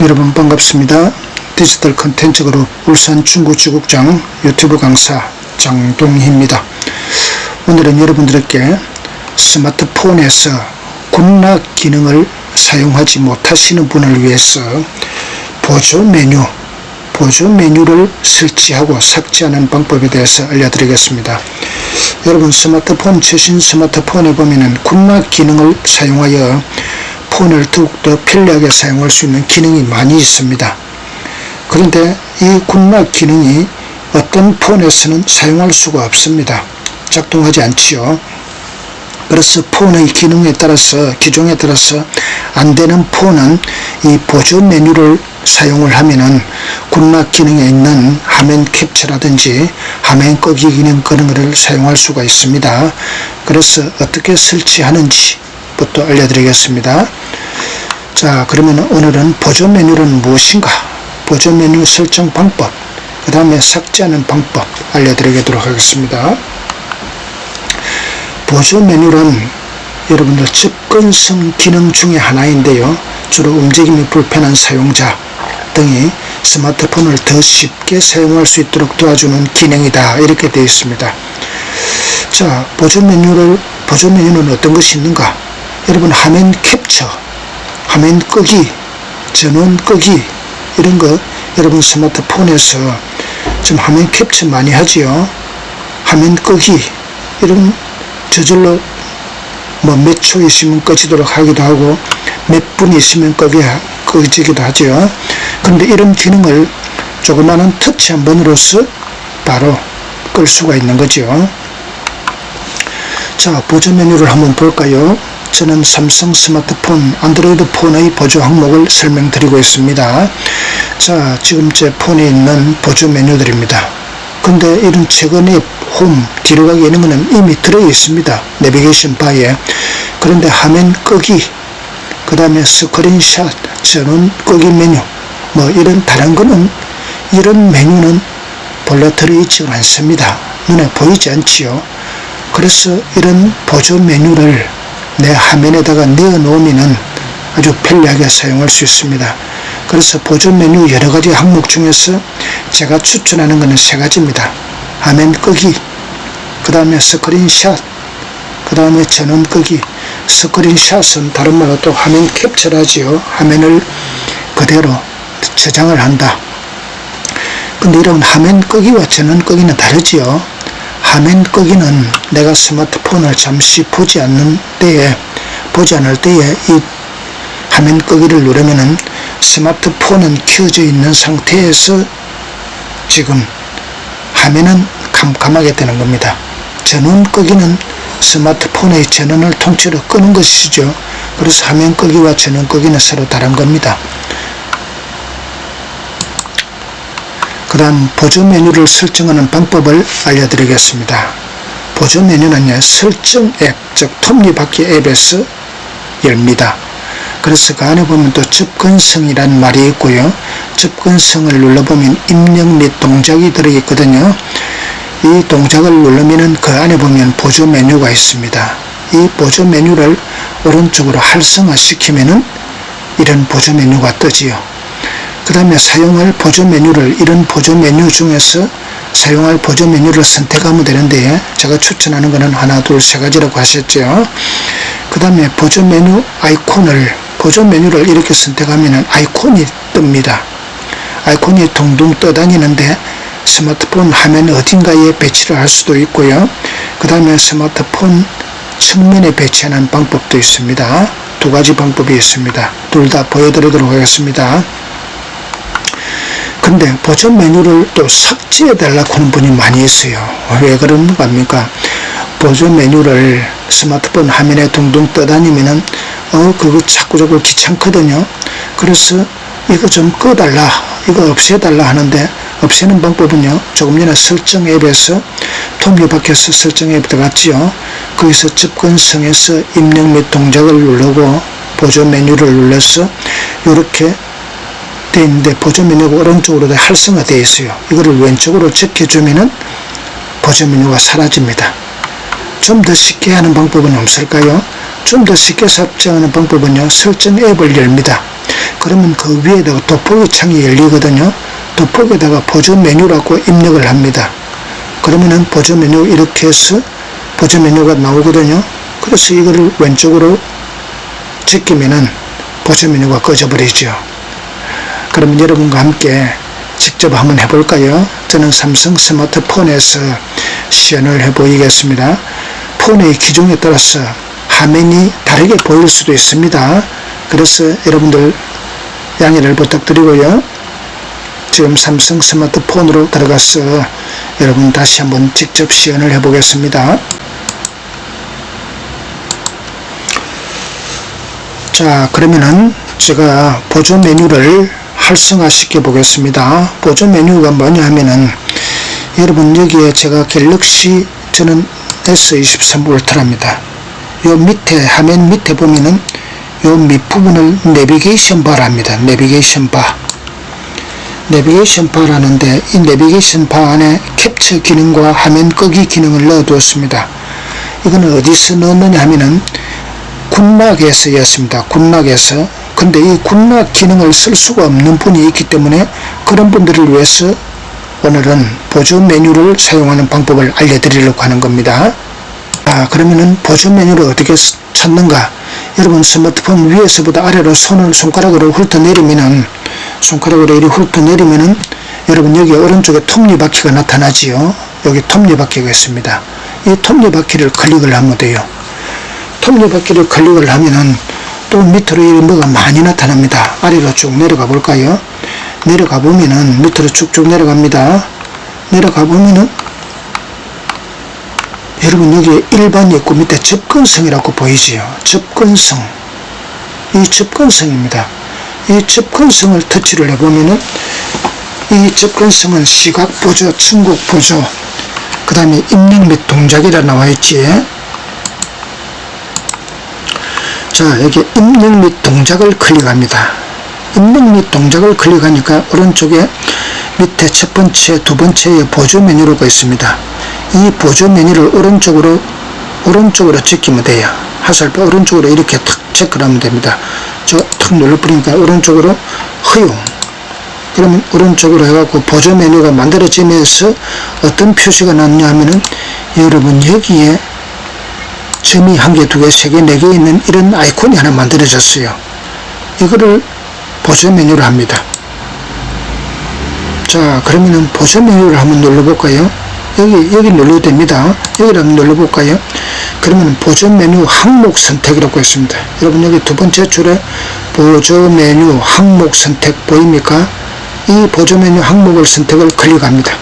여러분 반갑습니다. 디지털 컨텐츠 그룹 울산 중구지국장 유튜브 강사 장동희입니다. 오늘은 여러분들에게 스마트폰에서 군락 기능을 사용하지 못하시는 분을 위해서 보조 메뉴, 보조 메뉴를 설치하고 삭제하는 방법에 대해서 알려드리겠습니다. 여러분 스마트폰 최신 스마트폰에 보면은 군락 기능을 사용하여 폰을 더욱더 편리하게 사용할 수 있는 기능이 많이 있습니다. 그런데 이 군락 기능이 어떤 폰에서는 사용할 수가 없습니다. 작동하지 않지요. 그래서 폰의 기능에 따라서 기종에 따라서 안 되는 폰은 이 보조 메뉴를 사용을 하면은 군락 기능에 있는 화면 캡처라든지 화면 끄기 기능 그런 것을 사용할 수가 있습니다. 그래서 어떻게 설치하는지부터 알려드리겠습니다. 자 그러면 오늘은 보조 메뉴는 무엇인가 보조 메뉴 설정 방법 그 다음에 삭제하는 방법 알려드리도록 하겠습니다. 보조 메뉴는 여러분들 접근성 기능 중에 하나인데요. 주로 움직임이 불편한 사용자 등이 스마트폰을 더 쉽게 사용할 수 있도록 도와주는 기능이다. 이렇게 되어 있습니다. 자, 보조 메뉴를, 보조 메뉴는 어떤 것이 있는가? 여러분, 화면 캡처, 화면 끄기, 전원 끄기, 이런 거 여러분 스마트폰에서 지금 화면 캡처 많이 하지요. 화면 끄기, 이런 저절로 뭐 몇 초 있으면 꺼지도록 하기도 하고 몇 분 있으면 끄게 꺼지기도 하죠. 그런데 이런 기능을 조그마한 터치 한 번으로서 바로 끌 수가 있는 거죠. 자, 보조 메뉴를 한번 볼까요? 저는 삼성 스마트폰, 안드로이드 폰의 보조 항목을 설명드리고 있습니다. 자, 지금 제 폰에 있는 보조 메뉴들입니다. 근데 이런 최근에 홈, 뒤로 가기 이런 거는 이미 들어 있습니다. 내비게이션 바에. 그런데 화면 끄기, 그 다음에 스크린샷, 전원 끄기 메뉴, 뭐 이런 다른 거는 이런 메뉴는 본래 들어있지 않습니다. 눈에 보이지 않지요. 그래서 이런 보조 메뉴를 내 화면에다가 넣어 놓으면 아주 편리하게 사용할 수 있습니다. 그래서 보조 메뉴 여러 가지 항목 중에서 제가 추천하는 것은 세 가지입니다. 화면 끄기, 그 다음에 스크린샷, 그 다음에 전원 끄기. 스크린샷은 다른 말로 또 화면 캡처라지요. 화면을 그대로 저장을 한다. 근데 이런 화면 끄기와 전원 끄기는 다르지요. 화면 끄기는 내가 스마트폰을 잠시 보지 않는 때에, 보지 않을 때에 이 화면 끄기를 누르면은 스마트폰은 켜져 있는 상태에서 지금 화면은 캄캄하게 되는 겁니다. 전원 끄기는 스마트폰의 전원을 통째로 끄는 것이죠. 그래서 화면 끄기와 전원 끄기는 서로 다른 겁니다. 그 다음 보조 메뉴를 설정하는 방법을 알려드리겠습니다. 보조 메뉴는 설정 앱, 즉 톱니바퀴 앱에서 열립니다. 그래서 그 안에 보면 또 접근성이란 말이 있고요. 접근성을 눌러보면 입력 및 동작이 들어있거든요. 이 동작을 누르면 그 안에 보면 보조 메뉴가 있습니다. 이 보조 메뉴를 오른쪽으로 활성화 시키면은 이런 보조 메뉴가 뜨지요. 그 다음에 사용할 보조 메뉴를 이런 보조 메뉴 중에서 사용할 보조 메뉴를 선택하면 되는데 제가 추천하는 것은 하나 둘 세 가지라고 하셨죠. 그 다음에 보조 메뉴 아이콘을 보조 메뉴를 이렇게 선택하면 아이콘이 뜹니다. 아이콘이 둥둥 떠다니는데 스마트폰 화면 어딘가에 배치를 할 수도 있고요. 그 다음에 스마트폰 측면에 배치하는 방법도 있습니다. 두 가지 방법이 있습니다. 둘 다 보여드리도록 하겠습니다. 근데 보조 메뉴를 또 삭제해 달라고 하는 분이 많이 있어요. 왜 그런 겁니까? 보조 메뉴를 스마트폰 화면에 둥둥 떠다니면은 어 그거 자꾸 자꾸 귀찮거든요. 그래서 이거 좀 꺼달라, 이거 없애달라 하는데 없애는 방법은요. 조금 전에 설정 앱에서 톱니 밖에서 설정 앱 들어갔지요. 거기서 접근성에서 입력 및 동작을 누르고 보조 메뉴를 눌러서 이렇게 돼 있는데 보조 메뉴가 오른쪽으로 활성화 되어 있어요. 이거를 왼쪽으로 제껴주면은 보조 메뉴가 사라집니다. 좀 더 쉽게 하는 방법은 없을까요? 좀 더 쉽게 삽질하는 방법은요. 설정 앱을 열니다. 그러면 그 위에다가 돋보기 창이 열리거든요. 돋보기에다가 보조 메뉴라고 입력을 합니다. 그러면은 보조 메뉴 이렇게 해서 보조 메뉴가 나오거든요. 그래서 이거를 왼쪽으로 제끼면은 보조 메뉴가 꺼져버리죠. 그러면 여러분과 함께 직접 한번 해볼까요? 저는 삼성 스마트폰에서 시연을 해보이겠습니다. 폰의 기종에 따라서 화면이 다르게 보일 수도 있습니다. 그래서 여러분들 양해를 부탁드리고요. 지금 삼성 스마트폰으로 들어가서 여러분 다시 한번 직접 시연을 해보겠습니다. 자 그러면은 제가 보조 메뉴를 활성화 시켜 보겠습니다. 보조 메뉴가 뭐냐 하면은 여러분 여기에 제가 갤럭시 저는 S23 울트라입니다. 요 밑에 화면 밑에 보면은 요 밑부분을 내비게이션 바랍니다. 내비게이션 바. 내비게이션 바라는데 이 내비게이션 바 안에 캡처 기능과 화면 끄기 기능을 넣어 두었습니다. 이거는 어디서 넣느냐 하면은 군락에서였습니다. 군락에서. 근데 이 군락 기능을 쓸 수가 없는 분이 있기 때문에 그런 분들을 위해서 오늘은 보조 메뉴를 사용하는 방법을 알려드리려고 하는 겁니다. 아, 그러면은 보조 메뉴를 어떻게 찾는가? 여러분 스마트폰 위에서보다 아래로 손을 손가락으로 훑어내리면은 손가락으로 이리 훑어내리면은 여러분 여기 오른쪽에 톱니바퀴가 나타나지요. 여기 톱니바퀴가 있습니다. 이 톱니바퀴를 클릭을 하면 돼요. 톱니바퀴를 클릭을 하면은 또 밑으로 이 뭐가 많이 나타납니다. 아래로 쭉 내려가 볼까요? 내려가 보면은 밑으로 쭉쭉 내려갑니다. 내려가 보면은 여러분 여기 일반이 있고 밑에 접근성이라고 보이지요. 접근성. 이 접근성입니다. 이 접근성을 터치를 해보면은 이 접근성은 시각 보조, 충곡 보조, 그 다음에 입력 및 동작이라 나와 있지. 자, 여기 입력 및 동작을 클릭합니다. 입력 및 동작을 클릭하니까 오른쪽에 밑에 첫 번째, 두 번째에 보조 메뉴로가 있습니다. 이 보조 메뉴를 오른쪽으로 오른쪽으로 찍히면 돼요. 화살표 오른쪽으로 이렇게 탁 체크를 하면 됩니다. 저 탁 눌러버리니까 오른쪽으로 허용. 그러면 오른쪽으로 해갖고 보조 메뉴가 만들어지면서 어떤 표시가 났냐 하면은 여러분 여기에 점이 한 개, 두 개, 세 개, 네 개 있는 이런 아이콘이 하나 만들어졌어요. 이거를 보조 메뉴를 합니다. 자, 그러면은 보조 메뉴를 한번 눌러볼까요? 여기, 여기 눌러도 됩니다. 여기를 한번 눌러볼까요? 그러면 보조 메뉴 항목 선택이라고 있습니다. 여러분 여기 두 번째 줄에 보조 메뉴 항목 선택 보입니까? 이 보조 메뉴 항목을 선택을 클릭합니다.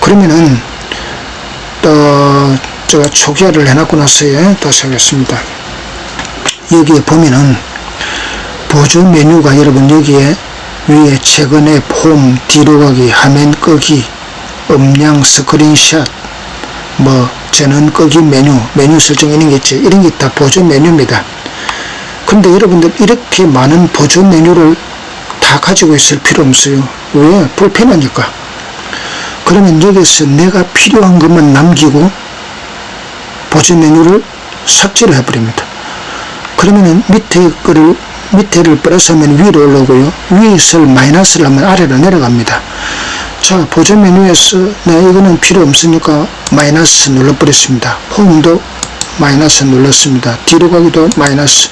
그러면은 또 제가 초기화를 해놨고 나서에 다시 하겠습니다. 여기에 보면은 보조 메뉴가 여러분 여기에 위에 최근에 폼, 뒤로 가기, 화면 끄기, 음량 스크린샷, 뭐 전원 끄기 메뉴, 메뉴 설정 이런 게 있죠. 이런 게 다 보조 메뉴입니다. 근데 여러분들 이렇게 많은 보조 메뉴를 다 가지고 있을 필요 없어요. 왜? 불편하니까. 그러면 여기서 내가 필요한 것만 남기고 보조 메뉴를 삭제를 해버립니다. 그러면은 밑에 거를 밑에를 플러스하면 위로 올라오고요. 위에서 마이너스를 하면 아래로 내려갑니다. 자, 보조 메뉴에서 내 이거는 필요 없으니까 마이너스 눌러버렸습니다. 홈도 마이너스 눌렀습니다. 뒤로 가기도 마이너스.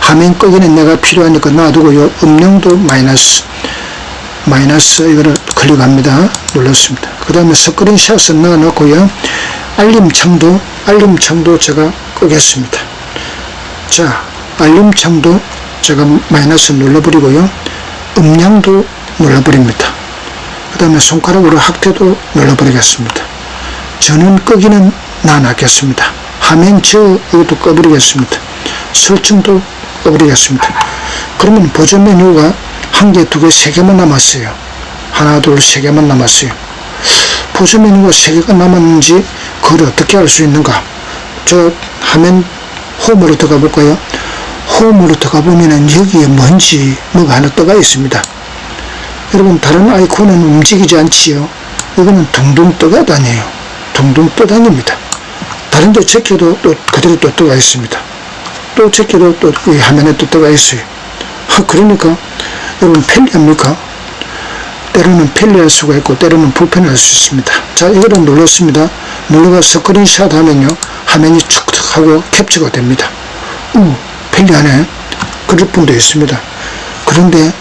화면 끄기는 내가 필요하니까 놔두고요. 음량도 마이너스. 마이너스 이거를 클릭합니다. 눌렀습니다. 그 다음에 스크린샷을 넣어놓고요. 알림창도 알림창도 제가 끄겠습니다. 자, 알림창도 제가 마이너스 눌러버리고요. 음량도 눌러버립니다. 그 다음에 손가락으로 확대도 눌러버리겠습니다. 전원 끄기는 놔놨겠습니다. 화면 저 이것도 꺼버리겠습니다. 설정도 꺼버리겠습니다. 그러면 보조 메뉴가 한 개, 두 개, 세 개만 남았어요. 하나, 둘, 세 개만 남았어요. 보조 메뉴가 세 개가 남았는지 그걸 어떻게 알 수 있는가? 저 화면 홈으로 들어가 볼까요? 홈으로 들어가 보면은 여기에 뭔지 뭐가 하나 떠가 있습니다. 여러분 다른 아이콘은 움직이지 않지요. 이거는 둥둥 떠가 다녀요. 둥둥 떠다닙니다. 다른 데 체크도 또 그대로 또 떠가 있습니다. 또 제끼도 또 이 화면에 또 떠가 있어요. 하, 그러니까 여러분 편리합니까? 때로는 편리할 수가 있고 때로는 불편할 수 있습니다. 자 이거를 눌렀습니다. 눌러가 스크린샷 하면요 화면이 촉촉 하고 캡처가 됩니다. 오 편리하네. 그럴 분도 있습니다. 그런데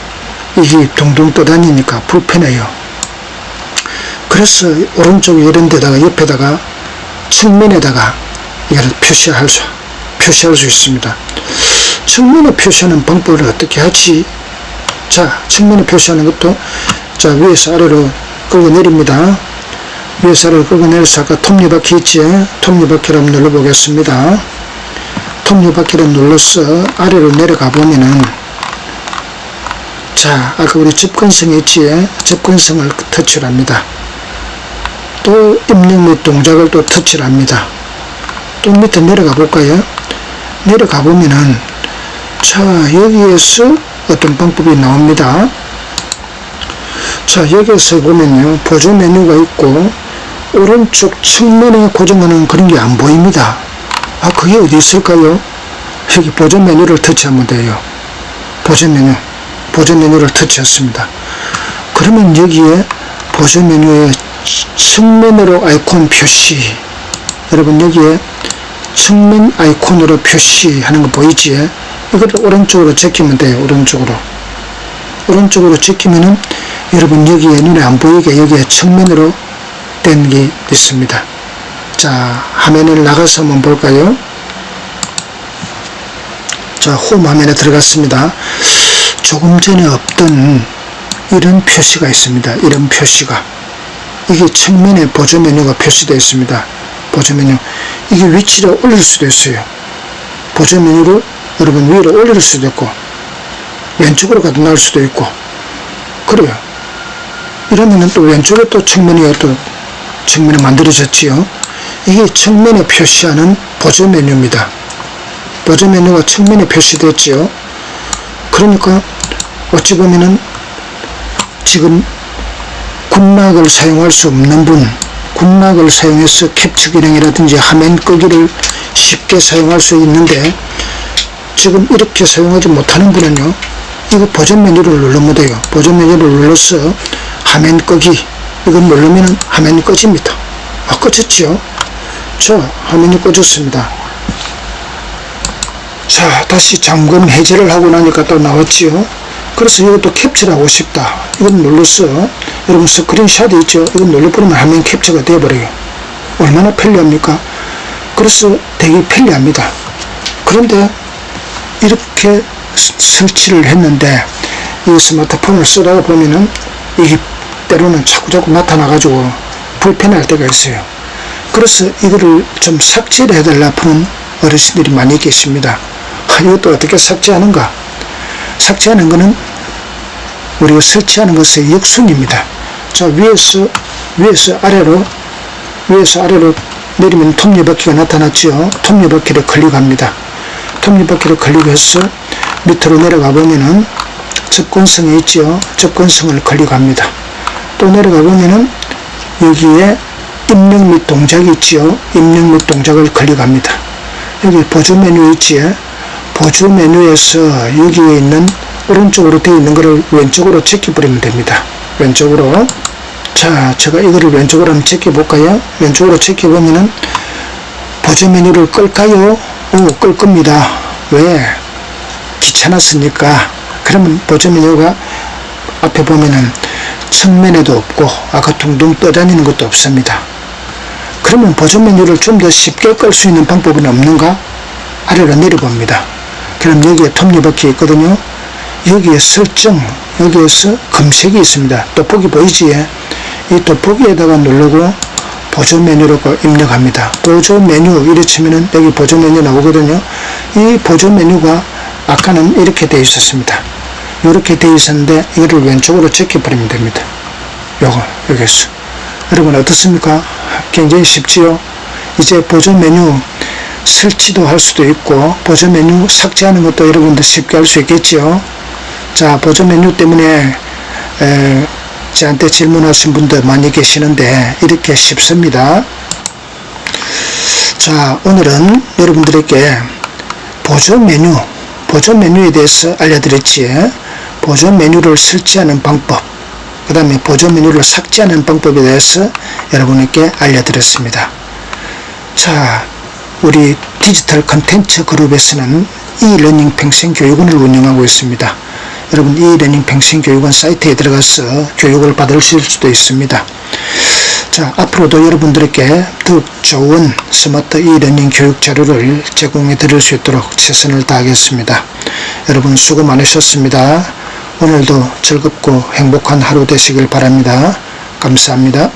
이게 둥둥 떠다니니까 불편해요. 그래서 오른쪽 이런 데다가 옆에다가 측면에다가 이걸 표시할 수 표시할 수 있습니다. 측면에 표시하는 방법을 어떻게 하지? 자, 측면에 표시하는 것도 자 위에서 아래로 끌고 내립니다. 위에서 아래로 끌고 내려서 아까 톱니바퀴 있지? 톱니바퀴를 한번 눌러보겠습니다. 톱니바퀴를 눌러서 아래로 내려가 보면은 자 아까 우리 접근성 있지? 접근성을 터치를 합니다. 또 입력 및 동작을 또 터치를 합니다. 또 밑에 내려가 볼까요? 내려가 보면은 자 여기에서 어떤 방법이 나옵니다. 자 여기에서 보면요 보조 메뉴가 있고 오른쪽 측면에 고정하는 그런 게 안 보입니다. 아 그게 어디 있을까요? 여기 보조 메뉴를 터치하면 돼요. 보조 메뉴 보조 메뉴를 터치했습니다. 그러면 여기에 보조 메뉴에 측면으로 아이콘 표시 여러분 여기에 측면 아이콘으로 표시하는 거 보이지? 이걸 오른쪽으로 제끼면 돼요. 오른쪽으로. 오른쪽으로 제끼면은 여러분 여기에 눈에 안 보이게 여기에 측면으로 된 게 있습니다. 자, 화면을 나가서 한번 볼까요? 자, 홈 화면에 들어갔습니다. 조금 전에 없던 이런 표시가 있습니다. 이런 표시가. 이게 측면에 보조 메뉴가 표시되어 있습니다. 보조 메뉴. 이게 위치를 올릴 수도 있어요. 보조 메뉴를 여러분 위로 올릴 수도 있고, 왼쪽으로 가도 나올 수도 있고, 그래요. 이러면은 또 왼쪽에 또 측면이 또 측면이 만들어졌지요. 이게 측면에 표시하는 보조 메뉴입니다. 보조 메뉴가 측면에 표시됐지요. 그러니까 어찌 보면은 지금 군락을 사용할 수 없는 분, 군락을 사용해서 캡처 기능이라든지 화면 끄기를 쉽게 사용할 수 있는데 지금 이렇게 사용하지 못하는 분은요, 이거 보존 메뉴를 누르면 돼요. 보존 메뉴를 눌러서 화면 끄기, 이거 누르면 화면이 꺼집니다. 아, 꺼졌죠? 자, 화면이 꺼졌습니다. 자, 다시 잠금 해제를 하고 나니까 또 나왔지요. 그래서 이것도 캡처를 하고 싶다. 이건 눌러서 여러분 스크린샷 있죠? 이건 눌러버리면 화면 캡처가 되어버려요. 얼마나 편리합니까? 그래서 되게 편리합니다. 그런데 이렇게 스- 설치를 했는데 이 스마트폰을 쓰다가 보면은 이게 때로는 자꾸자꾸 나타나가지고 불편할 때가 있어요. 그래서 이거를 좀 삭제를 해달라 푸는 어르신들이 많이 계십니다. 아, 이것도 어떻게 삭제하는가? 삭제하는 것은 우리가 설치하는 것의 역순입니다. 자, 위에서, 위에서 아래로, 위에서 아래로 내리면 톱니바퀴가 나타났죠. 톱니바퀴를 클릭합니다. 톱니바퀴를 클릭해서 밑으로 내려가 보면은 접근성이 있죠. 접근성을 클릭합니다. 또 내려가 보면은 여기에 입력 및 동작이 있지요. 입력 및 동작을 클릭합니다. 여기 보조 메뉴 있지. 보조 메뉴에서 여기에 있는 오른쪽으로 되어 있는 것을 왼쪽으로 제껴버리면 됩니다. 왼쪽으로. 자, 제가 이거를 왼쪽으로 한번 제껴볼까요? 왼쪽으로 제껴보면은 보조 메뉴를 끌까요? 오, 끌 겁니다. 왜? 귀찮았으니까. 그러면 보조 메뉴가 앞에 보면은 측면에도 없고 아까 둥둥 떠다니는 것도 없습니다. 그러면 보조 메뉴를 좀 더 쉽게 끌 수 있는 방법은 없는가? 아래로 내려봅니다. 그럼 여기에 톱니바퀴 있거든요. 여기에 설정, 여기에서 검색이 있습니다. 돋보기 보이지? 이 돋보기에다가 누르고 보조 메뉴로 그 입력합니다. 보조 메뉴 이래 치면은 여기 보조 메뉴 나오거든요. 이 보조 메뉴가 아까는 이렇게 되어 있었습니다. 이렇게 되어 있었는데 이거를 왼쪽으로 제껴버리면 됩니다. 요거 여기서 여러분 어떻습니까? 굉장히 쉽지요? 이제 보조 메뉴 설치도 할 수도 있고 보조 메뉴 삭제하는 것도 여러분들 쉽게 할 수 있겠죠? 자 보조 메뉴 때문에 에, 저한테 질문하신 분들 많이 계시는데 이렇게 쉽습니다. 자 오늘은 여러분들에게 보조 메뉴, 보조 메뉴에 대해서 알려드렸지. 보조 메뉴를 설치하는 방법, 그 다음에 보조 메뉴를 삭제하는 방법에 대해서 여러분에게 알려드렸습니다. 자, 우리 디지털 컨텐츠 그룹에서는 이러닝 평생 교육원을 운영하고 있습니다. 여러분 이러닝 평생 교육원 사이트에 들어가서 교육을 받으실 수도 있습니다. 자, 앞으로도 여러분들에게 더욱 좋은 스마트 이러닝 교육 자료를 제공해 드릴 수 있도록 최선을 다하겠습니다. 여러분 수고 많으셨습니다. 오늘도 즐겁고 행복한 하루 되시길 바랍니다. 감사합니다.